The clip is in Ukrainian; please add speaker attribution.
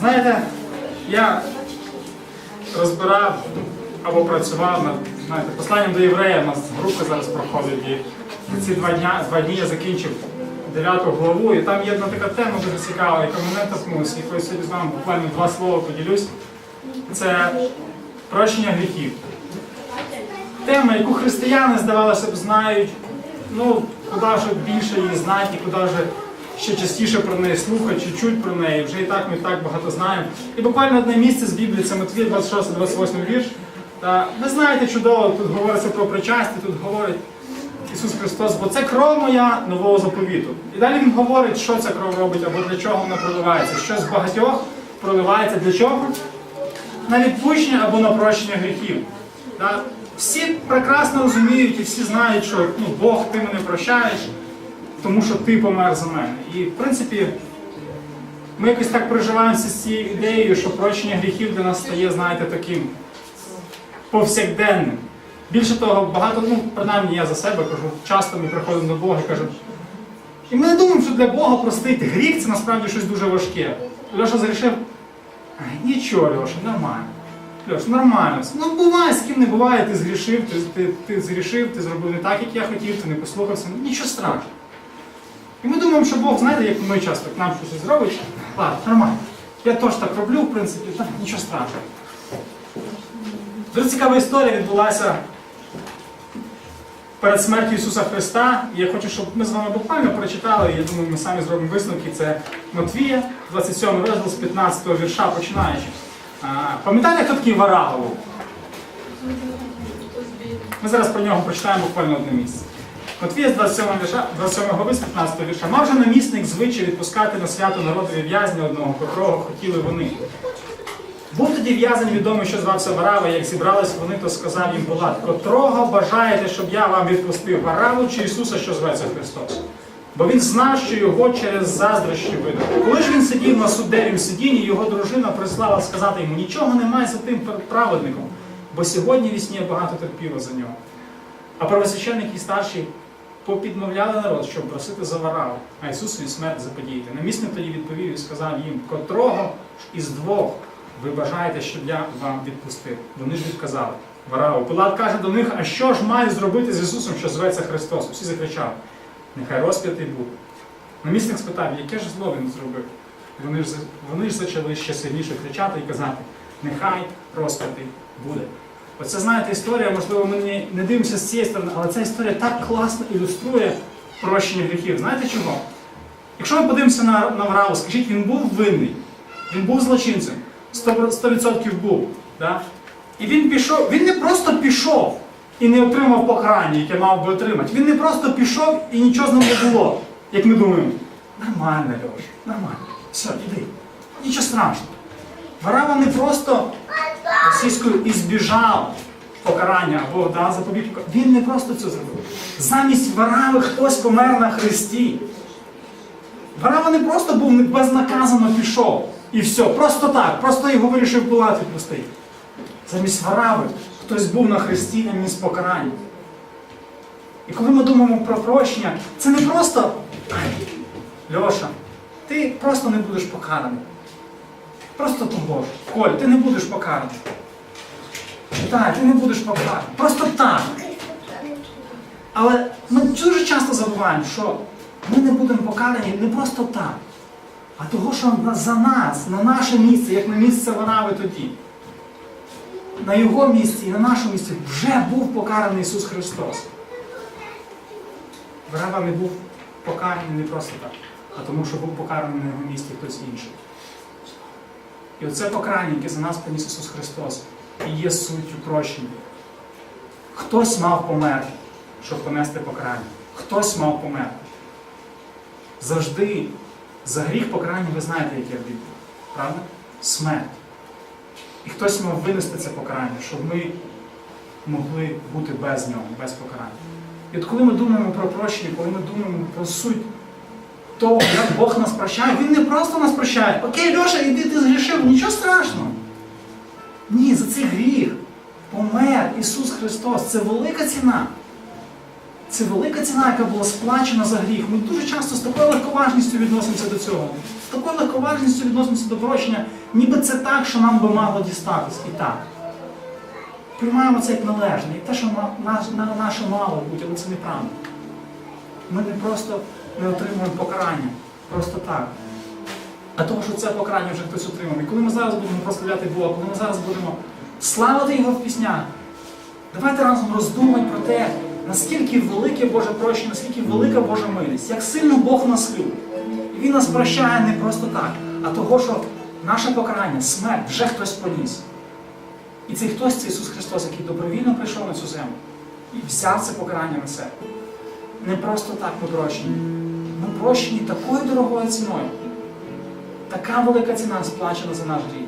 Speaker 1: Знаєте, я розбирав або працював над знаєте, посланням до єврея, у нас групи зараз проходить, і ці два дня, два дні я закінчив 9 главу, і там є одна така тема дуже цікава, яка мене торкнулася, і я сьогодні з вами буквально два слова поділюсь. Це прощення гріхів. Тема, яку християни, здавалося б, знають, ну, куди вже більше її знають, і куди вже ще частіше про неї слухають, чи чуть про неї. Вже і так ми так багато знаємо. І буквально одне місце з Біблії, це Матвій 26-28 вірш. Та ви знаєте чудово, тут говориться про причастя, тут говорить Ісус Христос, бо це кров моя нового заповіту. І далі Він говорить, що ця кров робить, або для чого вона проливається. Що з багатьох проливається для чого? На відпущення або на прощення гріхів. Да? Всі прекрасно розуміють і всі знають, що ну, Бог ти мене прощаєш, тому що ти помер за мене. І в принципі, ми якось так проживаємося з цією ідеєю, що прощення гріхів для нас стає, знаєте, таким повсякденним. Більше того, багато, ну, принаймні я за себе кажу, часто ми приходимо до Бога і кажемо, і ми не думаємо, що для Бога простити гріх це насправді щось дуже важке. Льоша зрішив, нічого, Льоша, нормально. Льош, нормально. Ну буває, з ким не буває, ти згрішив, ти, ти, ти згрішив, ти зробив не так, як я хотів, ти не послухався. Нічого страшного. Думаємо, що Бог, знаєте, як ми часто нам щось зробить, ладно, нормально. Я теж так роблю, в принципі, так, нічого страшного. Дуже цікава історія відбулася перед смертю Ісуса Христа. Я хочу, щоб ми з вами буквально прочитали, я думаю, ми самі зробимо висновки. Це Матвія, 27 розділ з 15 вірша починаючи. Пам'ятаєте, хто такий Варага? Ми зараз про нього прочитаємо буквально одне місце. Матвія з 27 вірша, 27 глави з 15 вірша. Мав же намісник звичай відпускати на свято народові в'язня одного, котрого хотіли вони. Був тоді в'язень відомий, що звався Варава, як зібрались вони, то сказав їм Пилат, котрого бажаєте, щоб я вам відпустив Вараву чи Ісуса, що зветься Христос? Бо він знав, що його через заздрощі видав. Коли ж він сидів на суддевім сидінні, його дружина прислала сказати йому, нічого немає за тим праведником, бо сьогодні вісні багато терпіло за нього. А первосвященники і старші попідмовляли народ, щоб просити за Вараву, а Ісусові смерть заподіяти. Намісник тоді відповів і сказав їм, котрого ж із двох ви бажаєте, щоб я вам відпустив. Вони ж відказали. Вараву. Пилат каже до них, а що ж маю зробити з Ісусом, що зветься Христос? Усі закричали. Нехай розп'ятий буде. Намісник спитав, яке ж зло він зробив? Вони ж, вони ж почали ще сильніше кричати і казати, нехай розп'ятий буде. Оце, знаєте, історія, можливо, ми не, дивимося з цієї сторони, але ця історія так класно ілюструє прощення гріхів. Знаєте чого? Якщо ми подивимося на, на Враву, скажіть, він був винний, він був злочинцем, 100%, 100% був. Да? І він пішов, він не просто пішов і не отримав покарання, яке мав би отримати. Він не просто пішов і нічого з ним не було, як ми думаємо. Нормально, Льош, нормально. Все, іди. Нічого страшного. Варава не просто російською і збіжав покарання або да. Він не просто це зробив. Замість Варави хтось помер на хресті. Варава не просто був безнаказано пішов. І все, просто так, просто його вирішив Пилат відпустити. Замість Варави хтось був на хресті на місць покарання. І коли ми думаємо про прощення, це не просто Льоша, ти просто не будеш покараний. Просто того ж. Коль, ти не будеш покараний. Так, ти не будеш покараний. Просто так. Але ми дуже часто забуваємо, що ми не будемо покарані не просто так, а того, що за нас, на наше місце, як на місце Варави тоді. На його місці і на нашому місці вже був покараний Ісус Христос. Варава не був покараний не просто так, а тому, що був покараний на його місці хтось інший. І оце покарання, яке за нас поніс Ісус Христос, і є суттю прощення. Хтось мав померти, щоб понести покарання. Хтось мав померти. Завжди за гріх покарання ви знаєте, яке в Біблії. Правда? Смерть. І хтось мав винести це покарання, щоб ми могли бути без нього, без покарання. І от коли ми думаємо про прощення, коли ми думаємо про суть того, як Бог нас прощає, Він не просто нас прощає. Окей, Льоша, іди ти згрішив. Ні, за цей гріх помер Ісус Христос. Це велика ціна. Це велика ціна, яка була сплачена за гріх. Ми дуже часто з такою легковажністю відносимося до цього. З такою легковажністю відносимося до прощення, ніби це так, що нам би мало дістатись. І так. Приймаємо це як належне, як те, що на, на, на, наше мало бути, але це неправда. Ми не просто не отримуємо покарання. Просто так. А того, що це покарання вже хтось отримав. І коли ми зараз будемо прославляти Бога, коли ми зараз будемо славити Його в піснях, давайте разом роздумати про те, наскільки велике Боже прощення, наскільки велика Божа милість, як сильно Бог нас любить. І Він нас прощає не просто так, а того, що наше покарання, смерть вже хтось поніс. І цей хтось це Ісус Христос, який добровільно прийшов на цю землю і взяв це покарання на себе. Не просто так ми прощені. Ми прощені такою дорогою ціною. Така велика ціна сплачена за наш гріх.